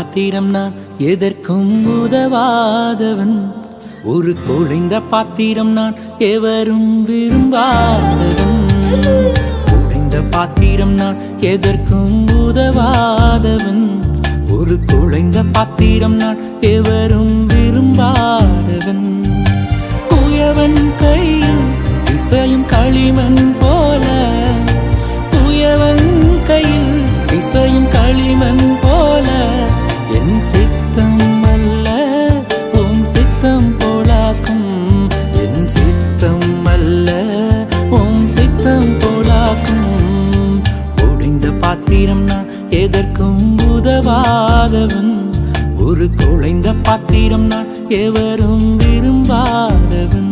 பாத்திரம் நான் எதற்கும் உதவாதவன். ஒரு குழைந்த பாத்திரம் நான் எவரும் விரும்பாதவன். குழைந்த பாத்திரம் நான் எதற்கும் உதவாதவன். ஒரு குழைந்த பாத்திரம் நான் எவரும் விரும்பாதவன். குயவன் கையில் இசையும் களிமண் போ எதற்கும் உதவாதவன். ஒரு குழைந்த பாத்திரம் நான் எவரும் விரும்பாதவன்.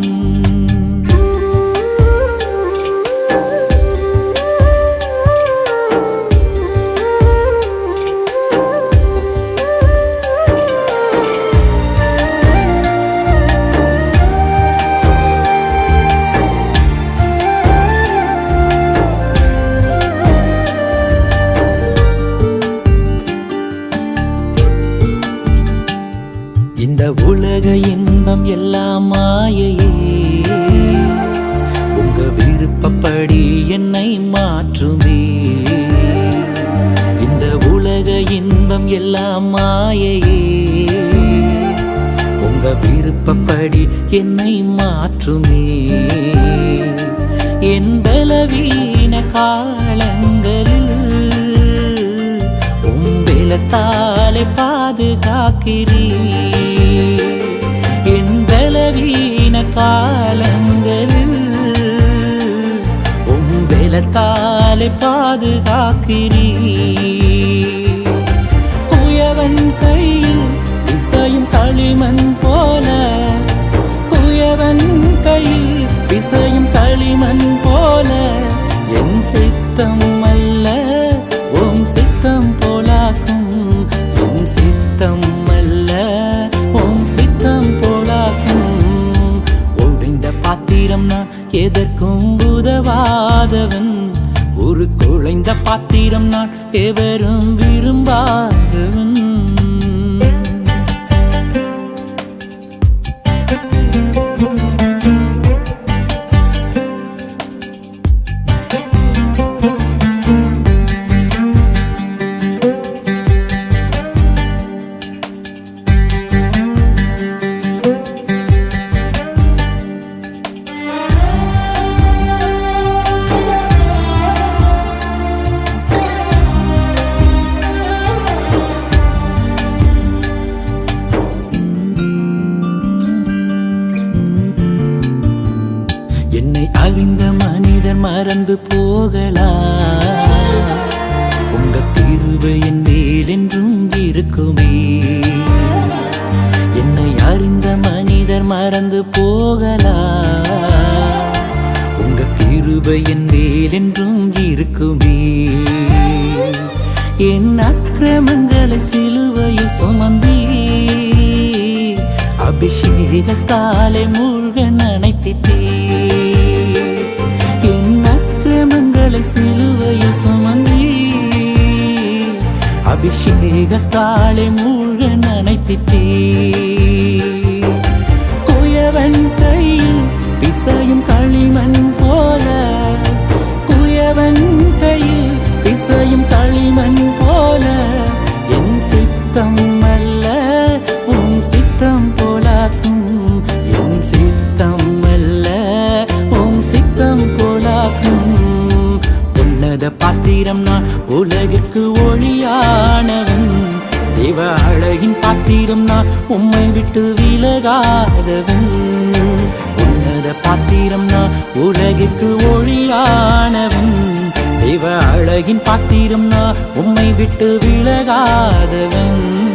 இந்த உலக இன்பம் எல்லாம் மாயையே. உங்க விருப்பப்படி என்னை மாற்றுமே. இந்த உலக இன்பம் எல்லாம் மாயையே. உங்க விருப்பப்படி என்னை மாற்றுமே. என் பலவீன காலங்களில் உன் உம்பிளத்தாலே பாதுகாக்கிறீ காலங்களில் உம்பிளத்தாலே பாதுகாக்கிறீ குயவன் கையில் இசையும் களிமண் போல குயவன் கையில் இசையும் களிமண் போல என் சித்தம் அல்ல. பாத்திரம் நான் எதற்கும் உதவாதவன். ஒரு குழைந்த பாத்திரம் நான் எவரும் விரும்பார் மறந்து போகலா? உங்க தீர்வு என் மேல் என்றும் இருக்குமே. என்னை அறிந்த மனிதர் மறந்து போகலா? உங்க கிருபை என் மேல் என்றும் இருக்குமே. என் அக்கிரமங்களை சிலுவையில் சுமந்தீ. அபிஷேகத்தாலே மூழ்க நினைத்திட்டே. சிலுவையில் சுமந்தி அபிஷேகத்தாலே மூழ்க நினைத்திட்டே குயவன் கையில் பிசையும் களிமண் போல குயவன் பாத்திரம் நான் உலகிற்கு ஒளியானவன். தேவ அழகின் பாத்திரம் நான் உம்மை விட்டு விலகாதவன். உன்னத பாத்திரம் நான் உலகிற்கு ஒளியானவன். தேவ அழகின் பாத்திரம் நான் உம்மை விட்டு விலகாதவன்.